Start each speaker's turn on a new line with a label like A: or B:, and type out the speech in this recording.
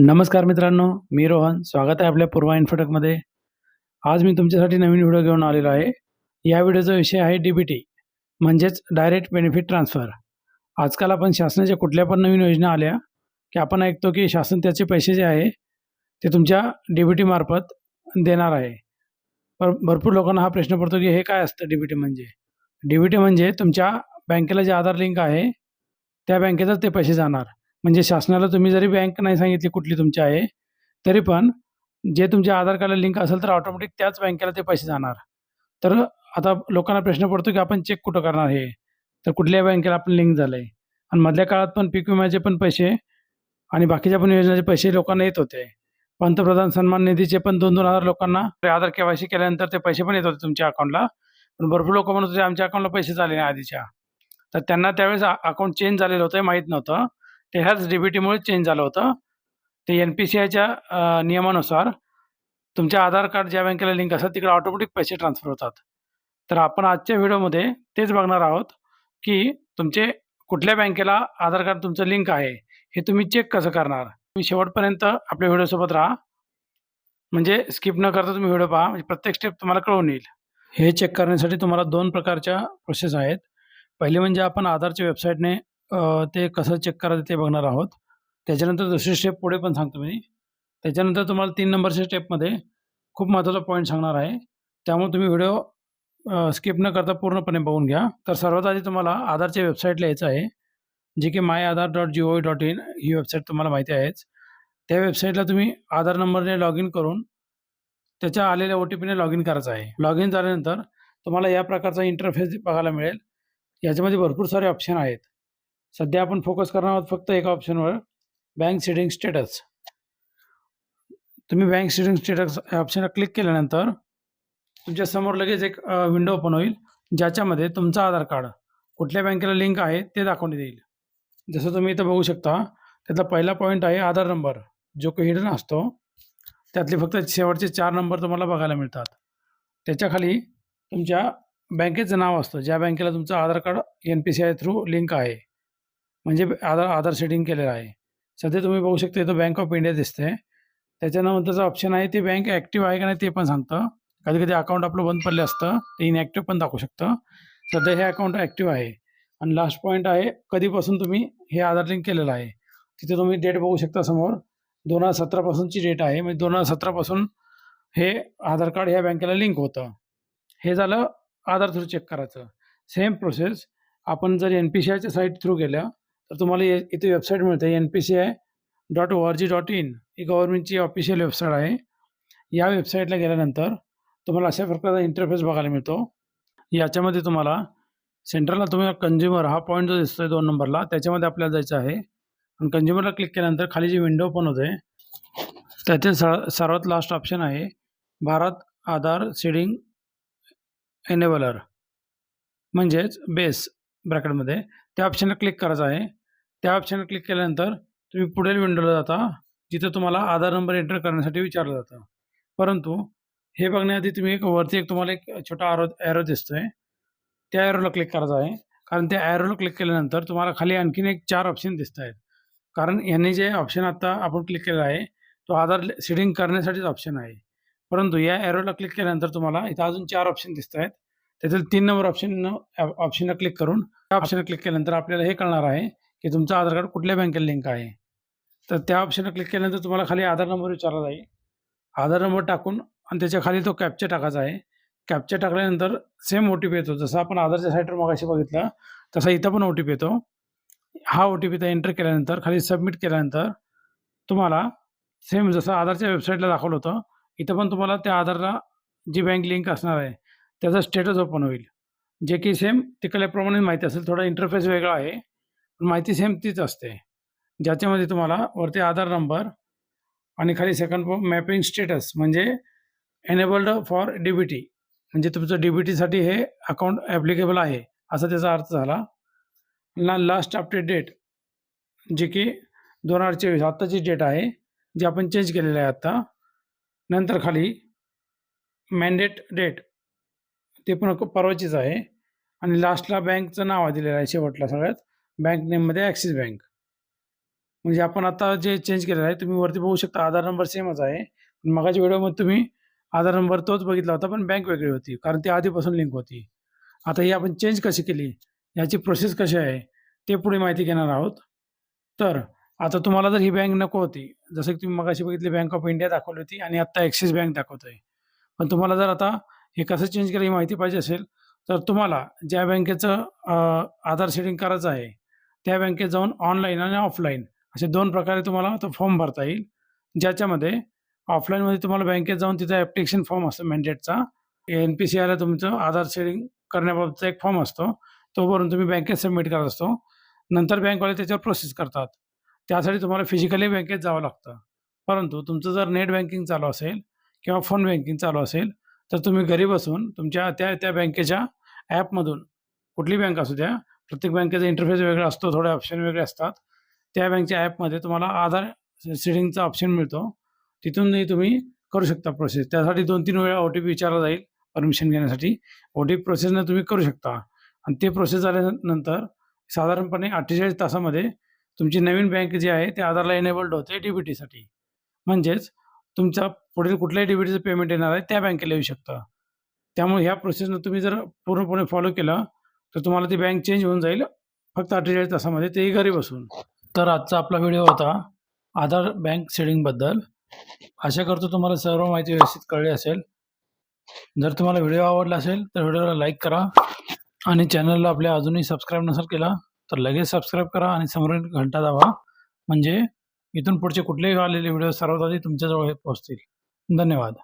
A: नमस्कार मित्रांनो मी रोहन. स्वागत आहे आपल्या पूर्वा इन्फोटेकमध्ये. आज मी तुमच्यासाठी नवीन व्हिडिओ घेऊन आलेलो आहे. या व्हिडिओचा विषय आहे डी बी टी म्हणजेच डायरेक्ट बेनिफिट ट्रान्सफर आजकाल आपण शासनाच्या कुठल्या पण नवीन योजना आल्या की आपण ऐकतो की शासन त्याचे पैसे जे आहे ते तुमच्या डी बी टीमार्फत देणार आहे. पर भरपूर लोकांना हा प्रश्न पडतो की हे काय असतं डी बी टी म्हणजे? डी बी टी म्हणजे तुमच्या बँकेला जे आधार लिंक आहे त्या बँकेतच ते पैसे जाणार. म्हणजे शासनाला तुम्ही जरी बँक नाही सांगितली कुठली तुमची आहे तरी पण जे तुमच्या आधार कार्डला लिंक असेल तर ऑटोमॅटिक त्याच बँकेला ते पैसे जाणार. तर आता लोकांना प्रश्न पडतो की आपण चेक कुठं करणार हे? तर कुठल्या बँकेला आपण लिंक झालं आहे आणि मधल्या काळात पण पीक विम्याचे पण पैसे आणि बाकीच्या पण योजनेचे पैसे लोकांना येत होते. पंतप्रधान सन्मान निधीचे पण दोन दोन हजार लोकांना आधार के केल्यानंतर ते पैसे पण येत होते तुमच्या अकाउंटला पण भरपूर लोक म्हणत होते आमच्या अकाउंटला पैसे झाले नाही आधीच्या. तर त्यांना त्यावेळेस अकाउंट चेंज झालेलं होतं माहीत नव्हतं. ते ह्याच डीबीटीमुळे चेंज झालं होतं. ते एन पी सी आयच्या नियमानुसार तुमच्या आधार कार्ड ज्या बँकेला लिंक असतात तिकडे ऑटोमॅटिक पैसे ट्रान्सफर होतात. तर आपण आजच्या व्हिडिओमध्ये तेच बघणार आहोत की तुमचे कुठल्या बँकेला आधार कार्ड तुमचं लिंक आहे हे तुम्ही चेक कसं करणार? तुम्ही शेवटपर्यंत आपल्या व्हिडिओसोबत राहा. म्हणजे स्किप न करता तुम्ही व्हिडिओ पहा म्हणजे प्रत्येक स्टेप तुम्हाला कळून येईल. हे चेक करण्यासाठी तुम्हाला दोन प्रकारच्या प्रोसेस आहेत. पहिली म्हणजे आपण आधारच्या वेबसाईटने ते कसं चेक करायचं ते बघणार आहोत. त्याच्यानंतर दुसरी स्टेप पुढे पण सांगतो मी. त्याच्यानंतर तुम्हाला तीन नंबरच्या स्टेपमध्ये खूप महत्त्वाचा पॉईंट सांगणार आहे. त्यामुळे तुम्ही व्हिडिओ स्किप न करता पूर्णपणे बघून घ्या. तर सर्वात आधी तुम्हाला आधारच्या वेबसाईटला यायचं आहे जे की my Aadhaar dot G O dot in he website तुम्हाला माहिती आहेच. त्या वेबसाईटला तुम्ही आधार नंबरने लॉग इन करून त्याच्या आलेल्या ओ टी पीने लॉग इन करायचं आहे. लॉग इन झाल्यानंतर तुम्हाला या प्रकारचा इंटरफेस बघायला मिळेल. याच्यामध्ये भरपूर सारे ऑप्शन आहेत. सध्या आपण फोकस करणार आहोत फक्त एका ऑप्शनवर बँक सेटिंग स्टेटस तुम्ही बँक सेटिंग स्टेटस ऑप्शनला क्लिक केल्यानंतर तुमच्यासमोर लगेच एक विंडो ओपन होईल ज्याच्यामध्ये तुमचा आधार कार्ड कुठल्या बँकेला लिंक आहे ते दाखवण्यात येईल जसं तुम्ही इथं बघू शकता त्यातला पहिला पॉईंट आहे आधार नंबर जो काही हिडन असतो त्यातले फक्त शेवटचे चार नंबर तुम्हाला बघायला मिळतात. त्याच्याखाली तुमच्या बँकेचं नाव असतं. ज्या बँकेला तुमचं Aadhaar card N P C I through link आहे. म्हणजे आधार आधार सेटिंग केलेलं आहे. सध्या तुम्ही बघू शकता इथं बँक ऑफ इंडिया दिसते त्याच्यानंतरचं ऑप्शन आहे ते बँक ॲक्टिव्ह आहे का नाही ते पण सांगतं. कधी कधी अकाउंट आपलं बंद पडलं असतं ते इनॲक्टिव्ह पण दाखवू शकतं. सध्या हे अकाउंट ॲक्टिव्ह आहे. आणि लास्ट पॉईंट आहे कधीपासून तुम्ही हे आधार लिंक केलेलं आहे? तिथे तुम्ही डेट बघू शकता समोर. दोन हजार सतरापासूनची डेट आहे. म्हणजे दोन हजार सतरापासून हे आधार कार्ड ह्या बँकेला लिंक होतं. हे झालं आधार थ्रू चेक करायचं. सेम प्रोसेस आपण जर एन पी सी आयच्या साईट थ्रू गेल्या तर तुम्हाला इथे वेबसाईट मिळते N P C I dot O R G dot in ही गव्हर्नमेंटची ऑफिशियल वेबसाईट आहे. या वेबसाईटला गेल्यानंतर तुम्हाला अशा प्रकारचा इंटरफेस बघायला मिळतो. याच्यामध्ये तुम्हाला सेंट्रलला तुम्हाला कंझ्युमर हा पॉईंट जो दिसतो आहे दोन नंबरला त्याच्यामध्ये आपल्याला जायचं आहे. आणि कंझ्युमरला क्लिक केल्यानंतर खाली जी विंडो ओपन होते त्याचे स सर्वात लास्ट ऑप्शन आहे भारत आधार सीडिंग एनेबलर म्हणजेच बेस ब्रॅकेटमध्ये त्या ऑप्शनला क्लिक करायचं आहे. त्या ऑप्शनवर क्लिक केल्यानंतर तुम्ही पुढील विंडोला जाता जिथं तुम्हाला आधार नंबर एंटर करण्यासाठी विचारलं जातं. परंतु हे बघण्याआधी तुम्ही एक वरती एक तुम्हाला एक छोटा आरो ॲरो दिसतो आहे त्या ॲरोला क्लिक करायचं आहे. कारण त्या ॲरोला क्लिक केल्यानंतर तुम्हाला खाली आणखीन एक चार ऑप्शन दिसत आहेत. कारण यांनी जे ऑप्शन आता आपण क्लिक केलेला आहे तो आधार सिडिंग करण्यासाठीच ऑप्शन आहे. परंतु या ॲरोला क्लिक केल्यानंतर तुम्हाला इथं अजून चार ऑप्शन दिसत आहेत. त्यातील तीन नंबर ऑप्शन ऑप्शनला क्लिक करून त्या ऑप्शनला क्लिक केल्यानंतर आपल्याला हे कळणार आहे. की तुमचं आधार कार्ड कुठल्या बँकेला लिंक आहे? तर त्या ऑप्शनला क्लिक केल्यानंतर तुम्हाला खाली आधार नंबर विचारला जाईल. आधार नंबर टाकून आणि त्याच्याखाली तो कॅप्चा टाकायचा आहे. कॅप्चा टाकल्यानंतर सेम ओ टी पी येतो. जसं आपण आधारच्या साईटवर मगाशी बघितलं तसा इथं पण ओ टी पी येतो. हा ओ टी पी एंटर केल्यानंतर खाली सबमिट केल्यानंतर तुम्हाला सेम जसं आधारच्या वेबसाईटला दाखवलं होतं इथं पण तुम्हाला त्या आधारला जी बँक लिंक असणार आहे त्याचा स्टेटस ओपन होईल. जे की सेम तिकडल्याप्रमाणे माहिती असेल. थोडा इंटरफेस वेगळा आहे. माहिती सेम तीच असते. ज्याच्यामध्ये तुम्हाला वरती आधार नंबर आणि खाली सेकंड मॅपिंग स्टेटस म्हणजे enabled for D B T म्हणजे तुमचं डी बी टीसाठी हे अकाउंट ॲप्लिकेबल आहे असा त्याचा अर्थ झाला. ला लास्ट अपडेट डेट जे की दोन हजार चोवीस आत्ताची डेट आहे जी आपण चेंज केलेलं आहे आत्ता नंतर खाली मॅन्डेट डेट ते पण परवाचीच आहे. आणि लास्टला बँकचं नाव दिलेलं आहे शेवटला सगळ्यात. बँक नेममध्ये ॲक्सिस बँक. म्हणजे आपण आता जे चेंज केलेलं आहे तुम्ही वरती बघू शकता आधार नंबर सेमच आहे. पण मगाच्या व्हिडिओमध्ये तुम्ही आधार नंबर तोच बघितला होता पण बँक वेगळी होती कारण ती आधीपासून लिंक होती. आता ही आपण चेंज कशी केली याची प्रोसेस कशी आहे ते पुढे माहिती घेणार आहोत. तर आता तुम्हाला जर ही बँक नको होती जसं की तुम्ही मगाशी बघितली बँक ऑफ इंडिया दाखवली होती आणि आत्ता ॲक्सिस बँक दाखवतोय. पण तुम्हाला जर आता हे कसं चेंज केलं ही माहिती पाहिजे असेल तर तुम्हाला ज्या बँकेचं आधार सेटिंग करायचं आहे त्या बँकेत जाऊन ऑनलाईन आणि ऑफलाईन असे दोन प्रकारे तुम्हाला तो फॉर्म भरता येईल. ज्याच्यामध्ये ऑफलाईनमध्ये तुम्हाला बँकेत जाऊन तिथं ॲप्लिकेशन फॉर्म असतो मॅन्डेटचा एन पी सी आयला तुमचं आधार शेअरिंग करण्याबाबतचा एक फॉर्म असतो. तो भरून तुम्ही बँकेत सबमिट करत असतो. नंतर बँकवाले त्याच्यावर प्रोसेस करतात. त्यासाठी तुम्हाला फिजिकली बँकेत जावं लागतं. परंतु तुमचं जर नेट बँकिंग चालू असेल किंवा फोन बँकिंग चालू असेल तर तुम्ही घरी बसून तुमच्या त्या त्या बँकेच्या ॲपमधून कुठली बँक असू द्या प्रत्येक बँकेचा इंटरफेस वेगळा असतो थोडे ऑप्शन वेगळे असतात. त्या बँकच्या ॲपमध्ये तुम्हाला आधार सेटिंगचा ऑप्शन मिळतो. तिथूनही तुम्ही करू शकता प्रोसेस त्यासाठी दोन तीन वेळा ओ टी पी विचारला जाईल परमिशन घेण्यासाठी. ओ टी पी प्रोसेसनं तुम्ही करू शकता. आणि ते प्रोसेस झाल्यानंतर साधारणपणे अठ्ठेचाळीस तासामध्ये तुमची नवीन बँक जी आहे ते आधारला एनेबल्ड होते डी बी टीसाठी म्हणजेच तुमचा पुढील कुठल्याही डी बी टीचं पेमेंट येणार आहे त्या बँकेला येऊ शकतं. त्यामुळे ह्या प्रोसेसनं तुम्ही जर पूर्णपणे फॉलो केलं तर तुम्हाला ती बँक चेंज होऊन जाईल. फक्त अठ्ठेचाळीस तासामध्ये तेही घरी बसून. तर आजचा आपला व्हिडिओ होता आधार बँक सेडिंगबद्दल आशा करतो तुम्हाला सर्व माहिती व्यवस्थित कळली असेल. जर तुम्हाला व्हिडिओ आवडला असेल तर व्हिडिओला लाईक करा आणि चॅनलला आपल्या अजूनही सबस्क्राईब नसेल केला तर लगेच सबस्क्राईब करा आणि समोरील घंटा दावा म्हणजे इथून पुढचे कुठलेही आलेले व्हिडिओ सर्वात आधी तुमच्याजवळ पोहोचतील. धन्यवाद.